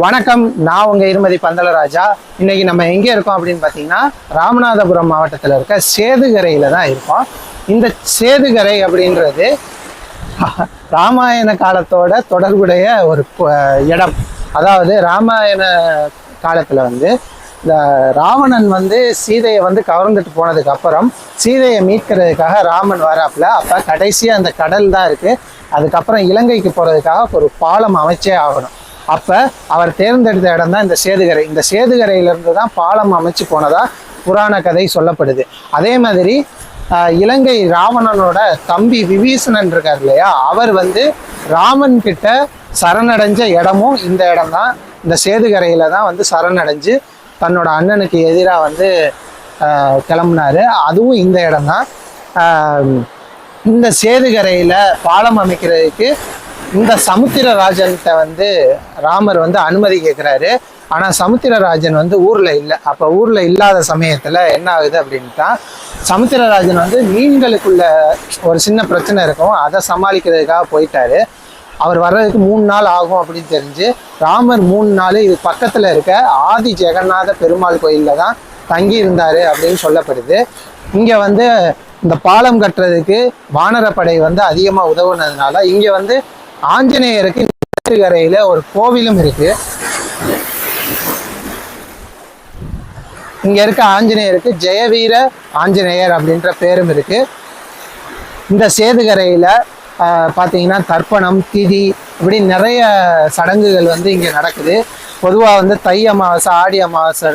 வணக்கம். நான் உங்க இருமதி பந்தலராஜா. இன்னைக்கு நம்ம எங்க இருக்கோம் அப்படின்னு பார்த்தீங்கன்னா ராமநாதபுரம் மாவட்டத்தில் இருக்க சேதுகரையில தான் இருக்கோம். இந்த சேதுகரை அப்படின்றது ராமாயண காலத்தோட தொடர்புடைய ஒரு இடம். அதாவது ராமாயண காலத்தில் வந்து இந்த ராவணன் வந்து சீதையை வந்து கவர்ந்துட்டு போனதுக்கு அப்புறம் சீதையை மீட்கிறதுக்காக ராமன் வராப்புல. அப்போ கடைசியாக அந்த கடல் தான் இருக்கு. அதுக்கப்புறம் இலங்கைக்கு போகிறதுக்காக ஒரு பாலம் அமைச்சே ஆகணும். அப்போ அவர் தேர்ந்தெடுத்த இடம் தான் இந்த சேதுகரை. இந்த சேதுகரையிலிருந்து தான் பாலம் அமைச்சு போனதாக புராண கதை சொல்லப்படுது. அதே மாதிரி இலங்கை ராவணனோட தம்பி விபீஷணன் இருக்கார் இல்லையா? அவர் வந்து ராமன் கிட்ட சரணடைஞ்ச இடமும் இந்த இடம் தான். இந்த சேதுகரையில தான் வந்து சரணடைஞ்சு தன்னோட அண்ணனுக்கு எதிராக வந்து கிளம்புனாரு. அதுவும் இந்த இடம் தான். இந்த சேதுகரையில் பாலம் அமைக்கிறதுக்கு இந்த சமுத்திரராஜன்கிட்ட வந்து ராமர் வந்து அனுமதி கேட்குறாரு ஆனால் சமுத்திரராஜன் வந்து ஊரில் இல்லை. அப்போ ஊரில் இல்லாத சமயத்தில் என்ன ஆகுது அப்படின்ட்டா சமுத்திரராஜன் வந்து மீன்களுக்குள்ள ஒரு சின்ன பிரச்சனை இருக்கும். அதை சமாளிக்கிறதுக்காக போயிட்டாரு. அவர் வர்றதுக்கு மூணு நாள் ஆகும் அப்படின்னு தெரிஞ்சு ராமர் மூணு நாள் இது பக்கத்தில் இருக்க ஆதி ஜெகநாத பெருமாள் கோயிலில் தான் தங்கி இருந்தார் அப்படின்னு சொல்லப்படுது. இங்கே வந்து இந்த பாலம் கட்டுறதுக்கு வானரப்படை வந்து அதிகமாக உதவுனதுனால இங்கே வந்து ஆஞ்சநேயருக்கு கரையில் ஒரு கோவிலும் இருக்கு. இங்க இருக்க ஆஞ்சநேயருக்கு ஜெயவீர ஆஞ்சநேயர் அப்படின்ற பேரும் இருக்கு. இந்த சேதுகரையில் பார்த்தீங்கன்னா தர்ப்பணம் திதி இப்படி நிறைய சடங்குகள் வந்து இங்கே நடக்குது. பொதுவாக வந்து தை அமாவாசை ஆடி அமாவாசை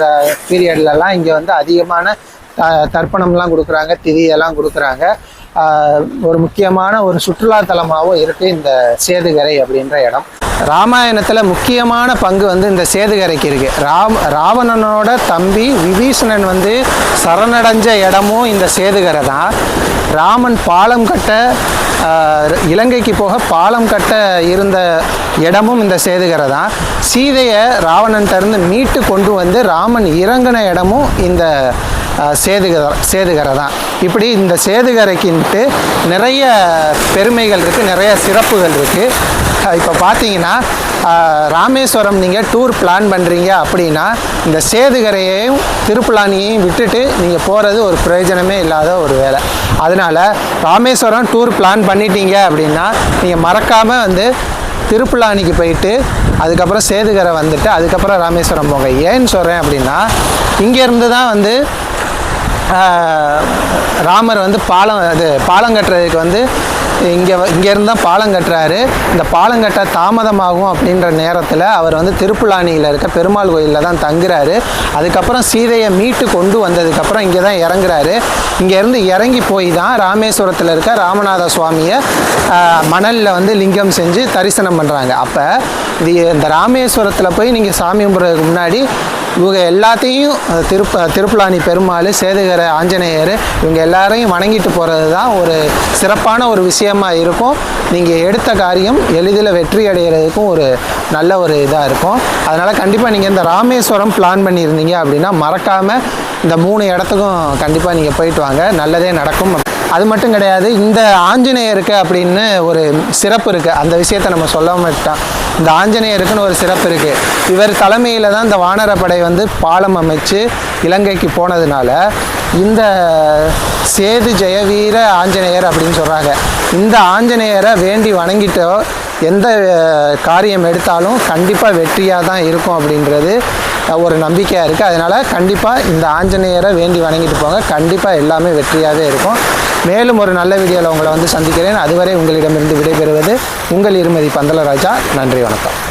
பீரியட்லலாம் இங்கே வந்து அதிகமான த- தர்ப்பணம்லாம் கொடுக்குறாங்க திதி எல்லாம் கொடுக்குறாங்க. ஒரு முக்கியமான ஒரு சுற்றுலா தலமாகவும் இருக்குது இந்த சேதுகரை அப்படின்ற இடம். ராமாயணத்தில் முக்கியமான பங்கு வந்து இந்த சேதுகரைக்கு இருக்குது ராம் ராவணனோட தம்பி விபீஷணன் வந்து சரணடைஞ்ச இடமும் இந்த சேதுகரை தான். ராமன் பாலம் கட்ட இலங்கைக்கு போக பாலம் கட்ட இருந்த இடமும் இந்த சேதுகரை தான். சீதையை ராவணன் திறந்து மீட்டு கொண்டு வந்து ராமன் இறங்கின இடமும் இந்த சேதுகரை சேதுகரை தான். இப்படி இந்த சேதுகரைக்குன்ட்டு நிறைய பெருமைகள் இருக்குது நிறைய சிறப்புகள் இருக்குது இப்போ பார்த்தீங்கன்னா ராமேஸ்வரம் நீங்கள் டூர் பிளான் பண்ணுறீங்க அப்படின்னா இந்த சேதுகரையையும் திருப்புலானியையும் விட்டுட்டு நீங்கள் போகிறது ஒரு பிரயோஜனமே இல்லாத ஒரு வேலை. அதனால் ராமேஸ்வரம் டூர் பிளான் பண்ணிட்டீங்க அப்படின்னா நீங்கள் மறக்காமல் வந்து திருப்புலானிக்கு போயிட்டு அதுக்கப்புறம் சேதுகரை வந்துட்டு அதுக்கப்புறம் ராமேஸ்வரம் போங்க. ஏன்னு சொல்கிறேன் அப்படின்னா இங்கேருந்து தான் வந்து ராமர் வந்து பாலம் இது பாலம் கட்டுறதுக்கு வந்து இங்கே இங்கேருந்து தான் பாலம் கட்டுறாரு. இந்த பாலம் கட்ட தாமதமாகும் அப்படின்ற நேரத்தில் அவர் வந்து திருப்புலானியில் இருக்க பெருமாள் கோயிலில் தான் தங்குறாரு. அதுக்கப்புறம் சீதையை மீட்டு கொண்டு வந்ததுக்கப்புறம் இங்கே தான் இறங்குறாரு. இங்கேருந்து இறங்கி போய் தான் ராமேஸ்வரத்தில் இருக்க ராமநாத சுவாமியை மணலில் வந்து லிங்கம் செஞ்சு தரிசனம் பண்ணுறாங்க அப்போ இது இந்த ராமேஸ்வரத்தில் போய் நீங்கள் சாமி கும்பிட்றதுக்கு முன்னாடி இவங்க எல்லாத்தையும் திருப்ப திருப்புலானி பெருமாள் சேதுகர ஆஞ்சநேயர் இவங்க எல்லாரையும் வணங்கிட்டு போகிறது தான் ஒரு சிறப்பான ஒரு விஷயமா இருக்கும். நீங்கள் எடுத்த காரியம் எளிதில் வெற்றி அடைகிறதுக்கும் ஒரு நல்ல ஒரு இதாக இருக்கும். அதனால் கண்டிப்பாக நீங்கள் இந்த ராமேஸ்வரம் பிளான் பண்ணியிருந்தீங்க அப்படின்னா மறக்காமல் இந்த மூணு இடத்துக்கும் கண்டிப்பாக நீங்கள் போயிட்டு வாங்க. நல்லதே நடக்கும். அது மட்டும் கிடையாது இந்த ஆஞ்சநேயருக்கு அப்படின்னு ஒரு சிறப்பு இருக்குது அந்த விஷயத்தை நம்ம சொல்ல மாட்டோம் இந்த ஆஞ்சநேயருக்குன்னு ஒரு சிறப்பு இருக்குது இவர் தலைமையில் தான் இந்த வானரப்படை வந்து பாலம் அமைச்சு இலங்கைக்கு போனதுனால இந்த சேது ஜெயவீர ஆஞ்சநேயர் அப்படின்னு சொல்கிறாங்க இந்த ஆஞ்சநேயரை வேண்டி வணங்கிட்டோ எந்த காரியம் எடுத்தாலும் கண்டிப்பாக வெற்றியாக தான் இருக்கும் அப்படின்றது ஒரு நம்பிக்கையாக இருக்குது அதனால் கண்டிப்பாக இந்த ஆஞ்சநேயரை வேண்டி வணங்கிட்டு போங்க. கண்டிப்பாக எல்லாமே வெற்றியாகவே இருக்கும். மேலும் ஒரு நல்ல வீடியோவில் உங்களை வந்து சந்திக்கிறேன். அதுவரை உங்களிடமிருந்து விடைபெறுவது உங்கள் இருமதி பந்தலராஜா நன்றி வணக்கம்.